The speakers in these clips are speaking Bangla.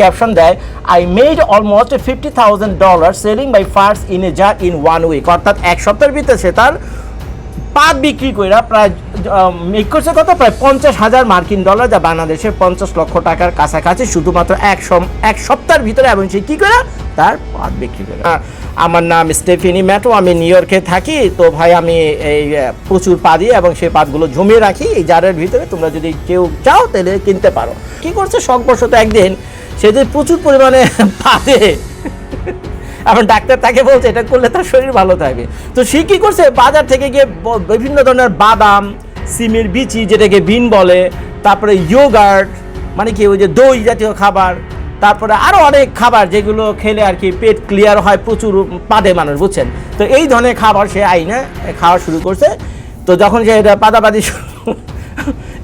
ক্যাপশন দেয় I made almost fifty thousand dollar selling by first in a jar in one week অর্থাৎ এক সপ্তাহের ভিতরে সে তার পাত বিক্রি করে প্রায় মেক করছে কত? প্রায় পঞ্চাশ হাজার মার্কিন ডলার যা বাংলাদেশের পঞ্চাশ লক্ষ টাকার কাছাকাছি শুধুমাত্র এক এক সপ্তাহের ভিতরে এবং সে কী করে তার পাত বিক্রি করে আমার নাম স্টেফিনি ম্যাটো, আমি নিউ ইয়র্কে থাকি। তো ভাই, আমি এই প্রচুর পা দিয়ে এবং সেই পাতগুলো জমিয়ে রাখি। এই জারের ভিতরে তোমরা যদি কেউ চাও, তাহলে কিনতে পারো। কি করছে? শখবশত একদিন সে যে প্রচুর পরিমাণে পাতে এখন ডাক্তার তাকে বলছে, এটা করলে তার শরীর ভালো থাকবে। তো সে কী করছে? বাজার থেকে গিয়ে বিভিন্ন ধরনের বাদাম, সিমের বিচি, যেটাকে বিন বলে, তারপরে ইয়োগার্ট মানে কি, ওই যে দই জাতীয় খাবার, তারপরে আরও অনেক খাবার যেগুলো খেলে আর কি পেট ক্লিয়ার হয়, প্রচুর পাদে মানুষ, বুঝছেন? তো এই ধরনের খাবার সে আইনে খাওয়া শুরু করছে। তো যখন সে এটা পাদাপাদি শুরু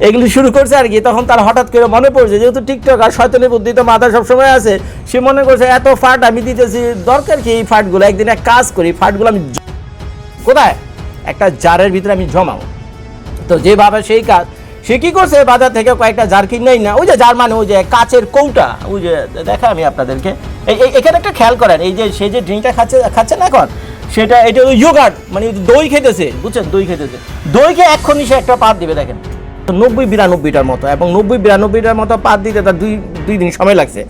এগুলি শুরু করছে আর কি। তখন তার হঠাৎ করে মনে পড়ছে, যেহেতু টিকটক আর শয়তানি বুদ্ধি তো মাথা সবসময় আছে, সে মনে করছে, এত ফাট আমি দিতেছি, দরকার কি এই ফাটগুলো? একদিন এক কাজ করি ফাটগুলো আমি কোথায়? একটা জারের ভিতরে আমি জমাও তো যেভাবে সেই কাজ, সে কী করছে? বাজার থেকে কয়েকটা জার কিনেই না। ওই যে জার মানে ওই যে কাচের কৌটা, ওই যে দেখা আমি আপনাদেরকে। এই এখানে একটা খেয়াল করেন, এই যে সে যে ড্রিঙ্কটা খাচ্ছে খাচ্ছে না এখন, সেটা, এটা ওই ইয়োগার্ট মানে দই খেতেছে, বুঝছেন? দই খেতেছে। দই খেয়ে এক্ষুনি সে একটা পাত দিবে, দেখেন। নব্বই বিরানব্বইটার মতো এবং নব্বই বিরানব্বইটার মতো পাত দিতে তার দুই দুই দিন সময় লাগছে।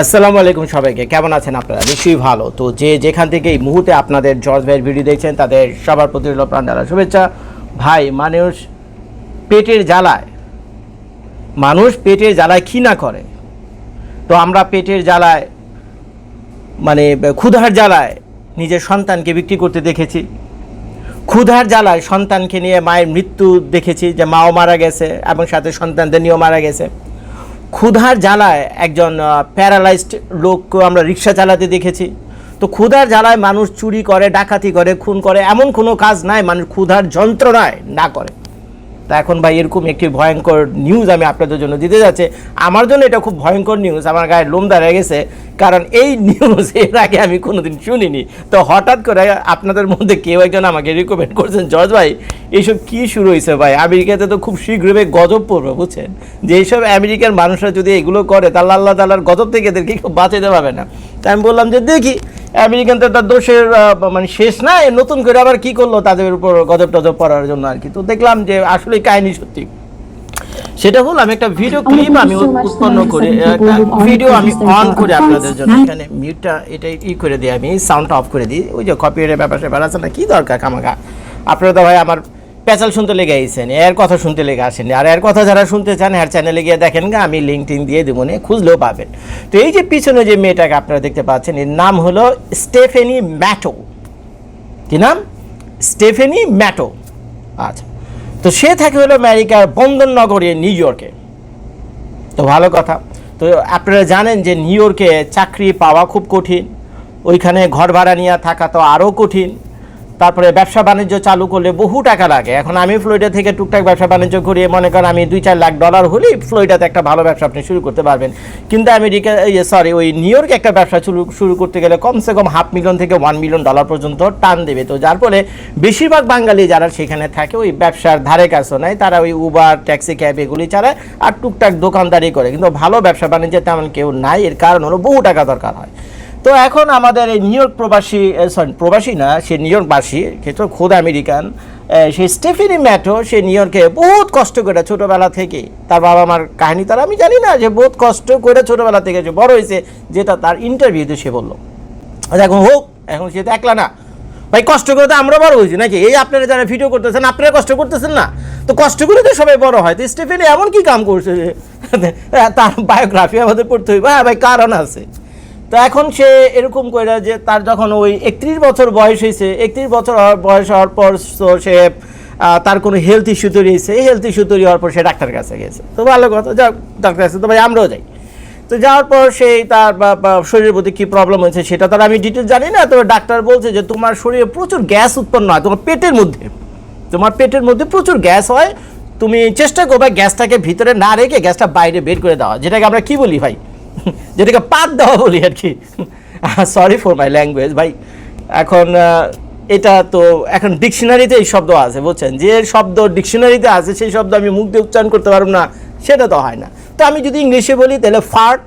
আসসালামু আলাইকুম সবাইকে, কেমন আছেন আপনারা? নিশ্চয়ই ভালো। তো যে যেখান থেকে এই মুহূর্তে আপনাদের জর্জ ভাইয়ের ভিডিও দেখছেন, তাদের সবার প্রতি হলো প্রাণ ঢালা শুভেচ্ছা। ভাই, মানুষ পেটের জ্বালায়। মানুষ পেটের জ্বালায় কি না করে। তো আমরা পেটের জ্বালায় মানে ক্ষুধার জ্বালায় নিজের সন্তানকে বিক্রি করতে দেখেছি। ক্ষুধার জ্বালায় সন্তানকে নিয়ে মায়ের মৃত্যু দেখেছি যে মাও মারা গেছে এবং সাথে সন্তানদের নিয়েও মারা গেছে। ক্ষুধার জ্বালায় একজন প্যারালাইজড লোককে আমরা রিক্সা চালাতে দেখেছি। তো ক্ষুধার জ্বালায় মানুষ চুরি করে, ডাকাতি করে, খুন করে, এমন কোনো কাজ নাই, মানুষ ক্ষুধার যন্ত্রণায় না করে। তা এখন ভাই এরকম একটি ভয়ঙ্কর নিউজ আমি আপনাদের জন্য দিতে যাচ্ছে। আমার জন্য এটা খুব ভয়ঙ্কর নিউজ আমার গায়ে লোম দাঁড়িয়ে গেছে। কারণ এই নিউজ এর আগে আমি কোনোদিন শুনিনি। তো হঠাৎ করে আপনাদের মধ্যে কেউ একজন আমাকে রিকমেন্ড করছেন জজ ভাই, এইসব কি শুরু হয়েছে ভাই? আমেরিকাতে তো খুব শীঘ্রই গজব পড়বে, বুঝছেন? যে এইসব আমেরিকার মানুষরা যদি এগুলো করে, তাহলে আল্লাহ তাল্লাহর গজব থেকে এদেরকে কেউ বাঁচাতে পারবে না। তাই আমি বললাম যে দেখি আমেরিকান তো তার দোষের মানে শেষ না নতুন করে আবার কি করল তাদের উপর গজব টজব পড়ার জন্য আর কি। তো দেখলাম যে আসলে কাহিনী সত্যি। সেটা হল আমি একটা ভিডিও ক্লিপ আমি উৎপন্ন করে একটা ভিডিও আমি অন করে আপনাদের জন্য। এখানে মিউটটা এটা ই করে দিই আমি সাউন্ডটা অফ করে দিই। ওই যে কপিরাইটের ব্যাপার স্যাপার আছে না কি দরকার কামাকা আপনারা তো ভাই আমার পেঁচাল শুনতে লেগে আইছেন, এর কথা শুনতে লেগে আসেন আর এর কথা যারা শুনতে চান, এর চ্যানেলে গিয়ে দেখেন গা, আমি লিঙ্ক টিঙ্ক দিয়ে দেবো নে খুঁজলেও পাবেন। তো এই যে পিছনে যে মেয়েটাকে আপনারা দেখতে পাচ্ছেন, এর নাম হলো স্টেফেনি ম্যাটো। কি নাম? Stephanie Matto. আচ্ছা তো সে থাকে হলো আমেরিকার বন্দর নগরে নিউ ইয়র্কে। তো ভালো কথা। তো আপনারা জানেন যে নিউ ইয়র্কে চাকরি পাওয়া খুব কঠিন, ওইখানে ঘর ভাড়া নিয়ে থাকা তো আরও কঠিন। তারপরে ব্যবসা বাণিজ্য চালু করলে বহু টাকা লাগে। এখন আমি ফ্লোরিডা থেকে টুকটাক ব্যবসা বাণিজ্য করিয়ে মনে করেন আমি দুই চার লাখ ডলার হলেই ফ্লোরিডাতে একটা ভালো ব্যবসা আপনি শুরু করতে পারবেন। কিন্তু আমেরিকা সরি ওই নিউ ইয়র্কে একটা ব্যবসা শুরু শুরু করতে গেলে কমসে কম হাফ মিলিয়ন থেকে ওয়ান মিলিয়ন ডলার পর্যন্ত টান দেবে। তো যার ফলে বেশিরভাগ বাঙালি যারা সেখানে থাকে, ওই ব্যবসার ধারে কাছেও নাই। তারা ওই উবার ট্যাক্সি ক্যাব এগুলি চালায় আর টুকটাক দোকানদারি করে। কিন্তু ভালো ব্যবসা বাণিজ্যে তেমন কেউ নাই। এর কারণ হলো বহু টাকা দরকার হয়। তো এখন আমাদের এই নিউ ইয়র্ক প্রবাসী সরি প্রবাসী না, সে নিউ ইয়র্কবাসী, সে তো খোদ আমেরিকান সেই স্টেফিনি ম্যাটো, সে নিউ ইয়র্কে বহুত কষ্ট করে ছোটোবেলা থেকে। তার বাবা মার কাহিনী তার, আমি জানি না, যে বহুত কষ্ট করে ছোটোবেলা থেকে যে বড় হয়েছে, যেটা তার ইন্টারভিউতে সে বলল। আচ্ছা এখন হোক, এখন সে তো একলা না। ভাই, কষ্ট করে তো আমরা বড় হয়েছি নাকি? এই আপনারা যারা ভিডিও করতেছেন, আপনারা কষ্ট করতেছেন না? তো কষ্ট করে তো সবাই বড় হয়। তো স্টেফেনি এমন কি কাম করছে যে, তার বায়োগ্রাফি আমাদের পড়তে হইবে। হ্যাঁ ভাই, কারণ আছে। তো এখন সে এরকম করে যে তার যখন ওই একত্রিশ বছর বয়স হয়েছে একত্রিশ বছর বয়স হওয়ার পর সে তার কোনো হেলথ ইস্যু তৈরি হয়েছে এই হেলথ ইস্যু তৈরি হওয়ার পর সে ডাক্তারের কাছে গেছে। তো ভালো কথা, যাক, ডাক্তার কাছে তো ভাই আমরাও যাই। তো যাওয়ার পর সেই তার শরীরের প্রতি কী প্রবলেম হয়েছে সেটা তার আমি ডিটেল জানি না, তবে ডাক্তার বলছে যে তোমার শরীরে প্রচুর গ্যাস উৎপন্ন হয়, তোমার পেটের মধ্যে। তোমার পেটের মধ্যে প্রচুর গ্যাস হয়, তুমি চেষ্টা করবে গ্যাসটাকে ভিতরে না রেখে গ্যাসটা বাইরে বের করে দেওয়া, যেটাকে আমরা কি বলি ভাই? যেটাকে পাত দেওয়া বলি আর কি। সরি ফর মাই ল্যাঙ্গুয়েজ ভাই। এখন এটা তো এখন ডিকশনারিতে এই শব্দ আছে, বুঝছেন? যে শব্দ ডিকশনারিতে আছে, সেই শব্দ আমি মুখ দিয়ে উচ্চারণ করতে পারব না, সেটা তো হয় না। তো আমি যদি ইংলিশে বলি, তাহলে fart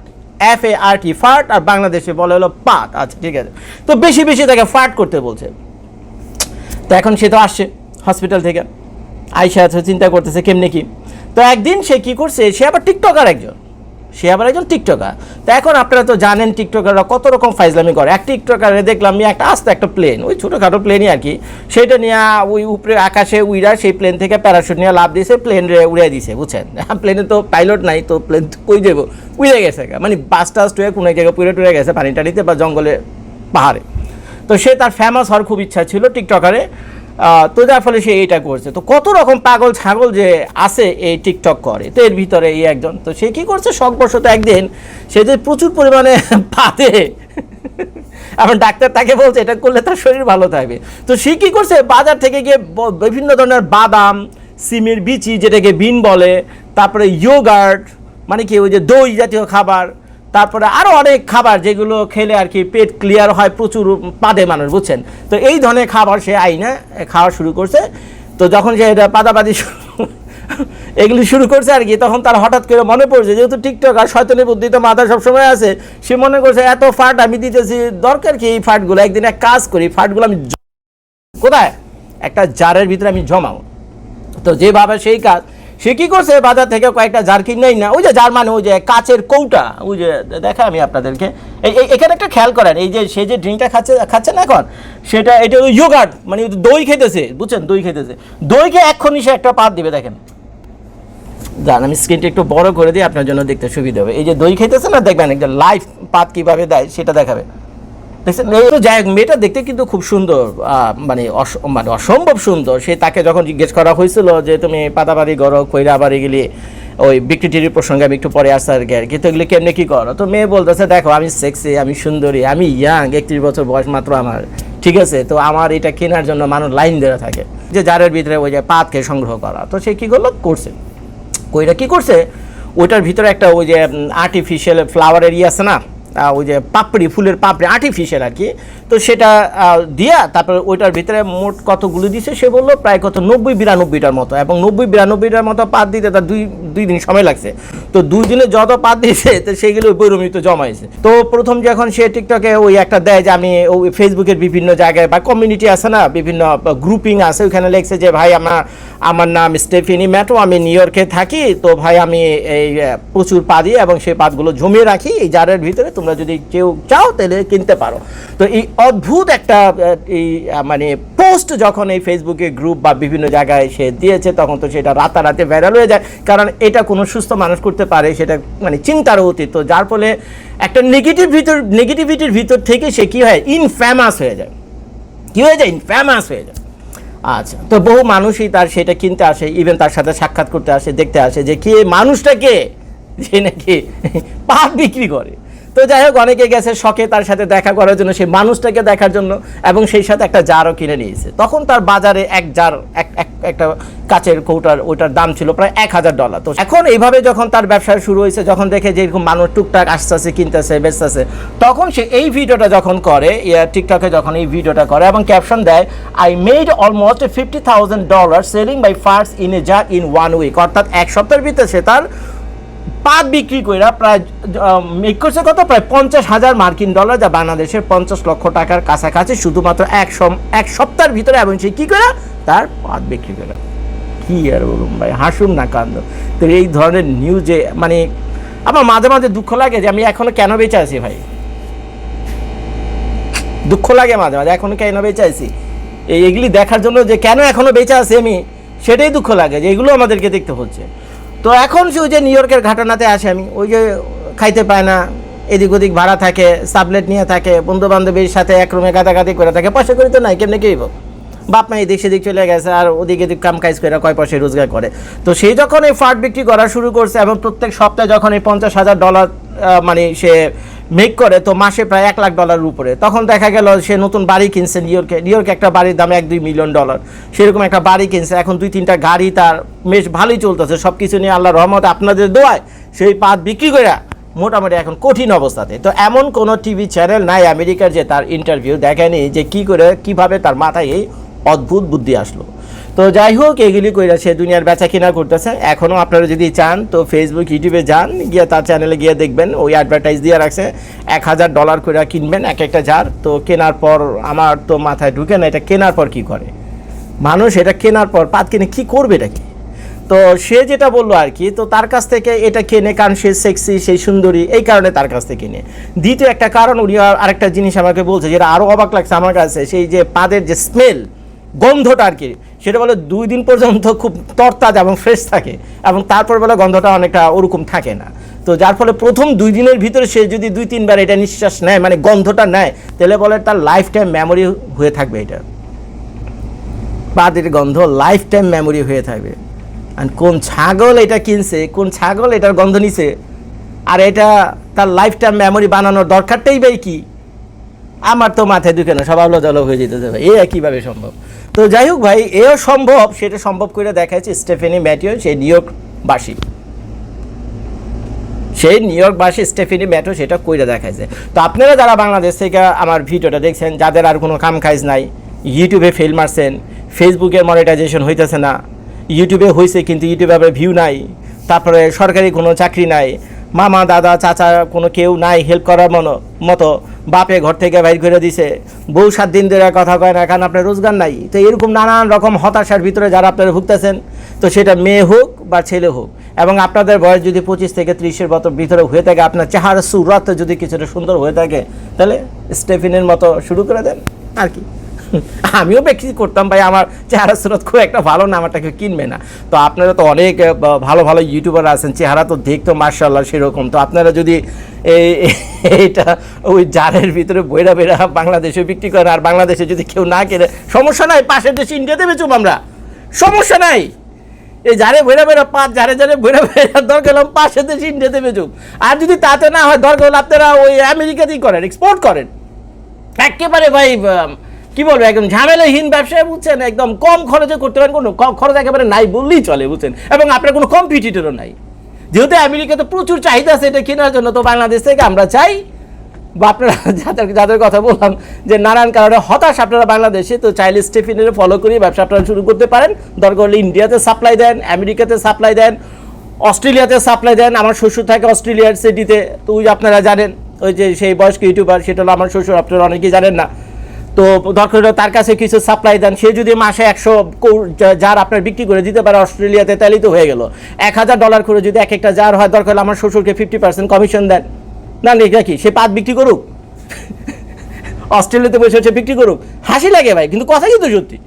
F A R T fart আর বাংলাদেশে বলে হলো পাট। আচ্ছা ঠিক আছে। তো বেশি বেশি তাকে ফার্ট করতে বলছে। তো এখন সে তো আসছে হসপিটাল থেকে। আইসা আছে চিন্তা করতেছে কেমনে কি? তো একদিন সে কি করছে, সে আবার টিকটকার একজন। সে আবার একজন টিকটকার। তো এখন আপনারা তো জানেন টিকটকাররা কত রকম ফাইজলামি করে। এক টিকটকারে দেখলাম একটা আস্তে একটা প্লেন ওই ছোটোখাটো প্লেনই আর কি। সেটা নিয়ে ওই উপরে আকাশে উইরা সেই প্লেন থেকে প্যারাশুট নিয়ে লাভ দিয়েছে প্লেন রে উড়ে দিছে বুঝছেন? প্লেনে তো পাইলট নাই, তো প্লেন কই যাব উড়ে গেছে মানে বাস টাস টুয়ে কোনো জায়গায় পুড়ে টুড়ে গেছে পানি টানিতে বা জঙ্গলে পাহাড়ে। তো সে তার ফেমাস হওয়ার খুব ইচ্ছা ছিল টিকটকারে। তো যার ফলে সে এইটা করছে। তো কত রকম পাগল ছাগল যে আছে এই টিকটক করে, তো এর ভিতরে এই একজন। তো সে কি করছে? শখবশত একদিন সে যে প্রচুর পরিমাণে পাতে এখন ডাক্তার তাকে বলছে, এটা করলে তার শরীর ভালো থাকবে। তো সে কী করছে? বাজার থেকে গিয়ে বিভিন্ন ধরনের বাদাম, সিমের বিচি, যেটাকে বিন বলে, তারপরে ইয়োগার্ট মানে কি ওই যে দই জাতীয় খাবার তারপরে আরও অনেক খাবার যেগুলো খেলে আর কি পেট ক্লিয়ার হয় প্রচুর পাদে মানুষ, বুঝছেন? তো এই ধরনের খাবার সে আইনা খাওয়া শুরু করছে। তো যখন সে এটা পাদাপাদি এগুলি শুরু করছে আর কি, তখন তার হঠাৎ করে মনে পড়ছে, যেহেতু টিকটক আর শয়তানি বুদ্ধি তো মাথা সবসময় আছে, সে মনে করছে, এত ফাট আমি দিতেছি, দরকার কি এই ফাটগুলো একদিন এক কাজ করি ফাটগুলো আমি কোথায়? একটা জারের ভিতরে আমি জমাও। তো যেভাবে সেই কাজ সে কি করছে? বাজার থেকে কয়েকটা জার কিনেই না ওই যে জার মানে ওই যে কাচের কৌটা। ওই যে দেখা আমি আপনাদেরকে। এখানে একটা খেয়াল করেন, এই যে সে যে ড্রিঙ্কটা খাচ্ছে খাচ্ছে না এখন? সেটা এটা ওই ইয়োগার্ট মানে দই খেতেছে, বুঝছেন? দই খেতেছে। দইকে এক্ষুনি সে একটা পাত দিবে, দেখেন। যান আমি স্ক্রিনটা একটু বড় করে দিই, আপনার জন্য দেখতে সুবিধা হবে। এই যে দই খেতেছে না, দেখবেন, একটা লাইভ পাত কীভাবে দেয়, সেটা দেখাবে। তো যাই হোক, মেয়েটা দেখতে কিন্তু খুব সুন্দর মানে মানে অসম্ভব সুন্দর। সে তাকে যখন জিজ্ঞেস করা হয়েছিল যে, তুমি পাতাবাড়ি গড়ো, কইরা বাড়ি গেলি, ওই বিক্রি টিরির প্রসঙ্গে আমি একটু পরে আসতে আর কি আর কি তো এগুলি কেমনে কী করো? তো মেয়ে বলতেছে, দেখো, আমি সেক্সি আমি সুন্দরী, আমি ইয়াং একত্রিশ বছর বয়স মাত্র আমার, ঠিক আছে? তো আমার এটা কেনার জন্য মানুষ লাইন ধরে থাকে। যে জারের ভিতরে ওই যে পাতকে সংগ্রহ করা। তো সে কি করল? করছে। কইরা কী করছে? ওইটার ভিতরে একটা ওই যে আর্টিফিশিয়াল ফ্লাওয়ারের ইয়ে আছে না? ওই যে পাপড়ি ফুলের পাপড়ি আর্টিফিশিয়াল আর কি। তো সেটা দিয়া তারপরে ওইটার ভিতরে মোট কতগুলো দিছে সে বলল প্রায় কত, নব্বই বিরানব্বইটার মতো। এবং নব্বই বিরানব্বইটার মতো পাত দিতে তার দুই দুই দিন সময় লাগছে। তো দুই দিনে যত পাত দিয়েছে তো সেইগুলো বৈরমিত জমাইছে তো প্রথম যখন সে টিকটকে ওই একটা দেয় যে আমি ওই ফেসবুকের বিভিন্ন জায়গায় বা কমিউনিটি আছে না, বিভিন্ন গ্রুপিং আছে ওখানে লেখছে যে, ভাই, আমার আমার নাম স্টেফিনি ম্যাটো, আমি নিউ ইয়র্কে থাকি। তো ভাই, আমি এই প্রচুর পা দিই এবং সেই পাতগুলো জমিয়ে রাখি। এই জারের ভিতরে তোমরা যদি কেউ চাও, তাহলে কিনতে পারো। তো এই অদ্ভুত একটা এই মানে পোস্ট যখন এই ফেসবুকে গ্রুপ বা বিভিন্ন জায়গায় সে দিয়েছে, তখন তো সেটা রাতারাতি ভাইরাল হয়ে যায়। কারণ এটা কোনো সুস্থ মানুষ করতে পারে, সেটা মানে চিন্তার অতীত। তো যার ফলে একটা নেগেটিভ ভিতর নেগেটিভিটির ভিতর থেকে সে কী হয়? ইনফেমাস হয়ে যায়। কী হয়ে যায়? ইনফেমাস হয়ে যায়। আচ্ছা তো বহু মানুষই তার সেটা কিনতে আসে ইভেন তার সাথে সাক্ষাৎ করতে আসে, দেখতে আসে যে কে, মানুষটা কে? যে নাকি পাট বিক্রি করে। তো যাই হোক, অনেকে গেছে শখে তার সাথে দেখা করার জন্য, সেই মানুষটাকে দেখার জন্য, এবং সেই সাথে একটা জারও কিনে নিয়েছে। তখন তার বাজারে এক জার, এক, এক- একটা কাচের কৌটার, ওইটার দাম ছিল প্রায় এক হাজার ডলার। তো এখন এইভাবে যখন তার ব্যবসা শুরু হয়েছে, যখন দেখে যে এরকম মানুষ টুকটাক আসতেছে, কিনতেছে, বেচতেছে, তখন সে এই ভিডিওটা যখন করে টিকটকে যখন এই ভিডিওটা করে এবং ক্যাপশন দেয় I made almost fifty thousand dollar selling by first in a jar in one week অর্থাৎ এক সপ্তাহের ভিতরে সে তার পাত বিক্রি কইরা প্রায় মেক করছে কত? প্রায় পঞ্চাশ হাজার মার্কিন ডলার যা বাংলাদেশের পঞ্চাশ লক্ষ টাকার কাছাকাছি, শুধুমাত্র এক এক সপ্তাহের ভিতরে। এবং সে কী করে তার পাত বিক্রি করে কি আর বলুন ভাই, হাসুন না কান্দ। তো এই ধরনের নিউজে মানে আমার মাঝে মাঝে দুঃখ লাগে যে আমি এখনও কেন বেঁচে আছি ভাই? দুঃখ লাগে মাঝে মাঝে এখনও কেন বেঁচে আছি? এই এগুলি দেখার জন্য যে কেন এখনও বেঁচে আছি আমি, সেটাই দুঃখ লাগে যে এগুলো আমাদেরকে দেখতে হচ্ছে। তো এখন সে ওই যে নিউ ইয়র্কের ঘটনাতে আসে আমি, ওই যে খাইতে পায় না, এদিক ওদিক ভাড়া থাকে সাবলেট নিয়ে থাকে বন্ধু বান্ধবীর সাথে এক রুমে গাদাগাদি করে থাকে, পয়সা করি তো নাই, কেমনে কেইব বাপ মা এদিক সেদিক চলে গেছে, আর ওদিক এদিক কাম কাজ করে কয় পয়সা রোজগার করে। তো সেই যখন এই ফাট বিক্রি করা শুরু করছে এবং প্রত্যেক সপ্তাহে যখন এই পঞ্চাশ হাজার ডলার মানে সে মেক করে তো মাসে প্রায় এক লাখ ডলারের উপরে। তখন দেখা গেল সে নতুন বাড়ি কিনছে নিউ ইয়র্কে নিউ ইয়র্কে একটা বাড়ির দাম এক দুই মিলিয়ন ডলার সেরকম একটা বাড়ি কিনছে। এখন দুই তিনটা গাড়ি তার বেশ ভালোই চলতেছে। সব কিছু নিয়ে আল্লাহ রহমত, আপনাদের দোয়ায় সেই পাত বিক্রি করে মোটামুটি এখন কঠিন অবস্থাতে। তো এমন কোনো টিভি চ্যানেল নাই আমেরিকার যে তার ইন্টারভিউ দেখেনি যে কি করে, কীভাবে তার মাথায় এই অদ্ভুত বুদ্ধি আসলো। তো যাই হোক এগুলি কইরা সে দুনিয়ার বেচা কিনা করতেছে। এখনও আপনারা যদি চান, তো ফেসবুক ইউটিউবে যান, গিয়ে তার চ্যানেলে গিয়ে দেখবেন, ওই অ্যাডভার্টাইজ দিয়ে রাখছে। এক হাজার ডলার করে কিনবেন এক একটা জার তো কেনার পর আমার তো মাথায় ঢুকে না, এটা কেনার পর কি করে? মানুষ এটা কেনার পর পাত কিনে কি করবে এটা কি? তো সে যেটা বলল আর কি, তো তার কাছ থেকে এটা কেনে, কারণ সে সেক্সি সেই সুন্দরী, এই কারণে তার কাছ থেকে কিনে। দ্বিতীয় একটা কারণ, উনি আরেকটা জিনিস আমাকে বলছে, যেটা আরও অবাক লাগছে আমার কাছে, সেই যে পাদের যে স্মেল গন্ধটা আর কি সেটা বলে দুই দিন পর্যন্ত খুব তরতাজা এবং ফ্রেশ থাকে এবং তারপর বলে গন্ধটা অনেকটা ওরকম থাকে না। তো যার ফলে প্রথম দুই দিনের ভিতরে সে যদি দুই তিনবার এটা নিঃশ্বাস নেয় মানে গন্ধটা নেয়, তাহলে বলে তার লাইফ টাইম মেমোরি হয়ে থাকবে এটা। পাদের গন্ধ লাইফ টাইম মেমোরি হয়ে থাকবে। আর কোন ছাগল এটা কিনছে, কোন ছাগল এটার গন্ধ নিছে, আর এটা তার লাইফ টাইম মেমোরি বানানোর দরকারটাই বাই কি? আমার তো মাথায় ঢুকে না, সব আলো জল হয়ে যেতে যাবে। এ কীভাবে সম্ভব। তো যাই হোক ভাই, এও সম্ভব, সেটা সম্ভব করে দেখাচ্ছে স্টেফেনি ম্যাটিও, সেই নিউ ইয়র্কবাসী। সেই নিউ ইয়র্কবাসী স্টেফেনি ম্যাটো সেটা কইরা দেখাইছে। তো আপনারা যারা বাংলাদেশ থেকে আমার ভিডিওটা দেখছেন, যাদের আর কোনো কাম কাজ নাই, ইউটিউবে ফেল মারছেন, ফেসবুকে মনিটাইজেশন হইতেছে না, ইউটিউবে হয়েছে কিন্তু ইউটিউবে আবার ভিউ নাই, তারপরে সরকারি কোনো চাকরি নাই, মামা, দাদা, চাচা কোনো কেউ নাই হেল্প করার মতো বাপে ঘর থেকে বাইর করে দিছে। বউ সাত দিন ধরে কথা কয় না, কারণ আপনার রোজগার নাই। তো এরকম নানান রকম হতাশার ভিতরে যারা আপনারা ভুগতেছেন, তো সেটা মেয়ে হোক বা ছেলে হোক, এবং আপনাদের বয়স যদি পঁচিশ থেকে ত্রিশের মতো ভিতরে হয়ে থাকে, আপনার চেহারা সুরত যদি কিছুটা সুন্দর হয়ে থাকে, তাহলে স্টেফিনের মতো শুরু করে দেন। আর কি। আমিও বিক্রি করতাম ভাই, আমার চেহারা সুরত খুব একটা ভালো না, আমারটা কেউ কিনবে না। তো আপনারা তো অনেক ভালো ভালো ইউটিউবার আছেন, চেহারা তো দেখতো মার্শাল্লাহ সেরকম। তো আপনারা যদি এই, এইটা ওই জারের ভিতরে বইরা বেড়া বাংলাদেশে বিক্রি করেন, আর বাংলাদেশে যদি কেউ না কেনে, সমস্যা নাই, পাশের দেশে ইন্ডিয়াতে বেচুম আমরা। সমস্যা নাই। এই যারে বেড়া বেড়া পাঁচ যারে যারে বেড়া বেড়া দরকার হলাম পাশে দেশে ইন্ডিয়াতে বেচুম। আর যদি তাতে না হয় দরকার হলে আপনারা ওই আমেরিকাতেই করেন এক্সপোর্ট করেন। একেবারে ভাই কি বলব, একদম ঝামেলাহীন ব্যবসায় বুঝছেন? একদম কম খরচে করতে পারেন, কোনো কম খরচ একেবারে নাই বললেই চলে, বুঝছেন? এবং আপনার কোনো কম্পিটিটরও নাই। যেহেতু আমেরিকাতে প্রচুর চাহিদা আছে এটা কেনার জন্য, তো বাংলাদেশ থেকে আমরা চাই, বা আপনারা যাদের যাদের কথা বললাম, যে নানান কারণে হতাশ আপনারা বাংলাদেশে, তো চাইলে স্টেফিনের ফলো করে ব্যবসা আপনারা শুরু করতে পারেন। দরকার হলে ইন্ডিয়াতে সাপ্লাই দেন, আমেরিকাতে সাপ্লাই দেন, অস্ট্রেলিয়াতে সাপ্লাই দেন, আমার শ্বশুর থাকে অস্ট্রেলিয়ার সিটিতে তো ওই আপনারা জানেন, ওই যে সেই বয়স্ক ইউটিউবার সেটা হলো আমার শ্বশুর, আপনারা অনেকেই জানেন না। তো দরকার হলে তার কাছে কিছু সাপ্লাই দেন। সে যদি মাসে একশো জার আপনার বিক্রি করে দিতে পারে অস্ট্রেলিয়াতে, তাহলেই তো হয়ে গেল। এক হাজার ডলার করে যদি এক একটা জার হয়, দরকার হলে আমার শ্বশুরকে ফিফটি পার্সেন্ট কমিশন দেন। না নাকি সে পাত বিক্রি করুক? অস্ট্রেলিয়াতে বসে হচ্ছে বিক্রি করুক? হাসি লাগে ভাই, কিন্তু কথা কিন্তু সত্যি।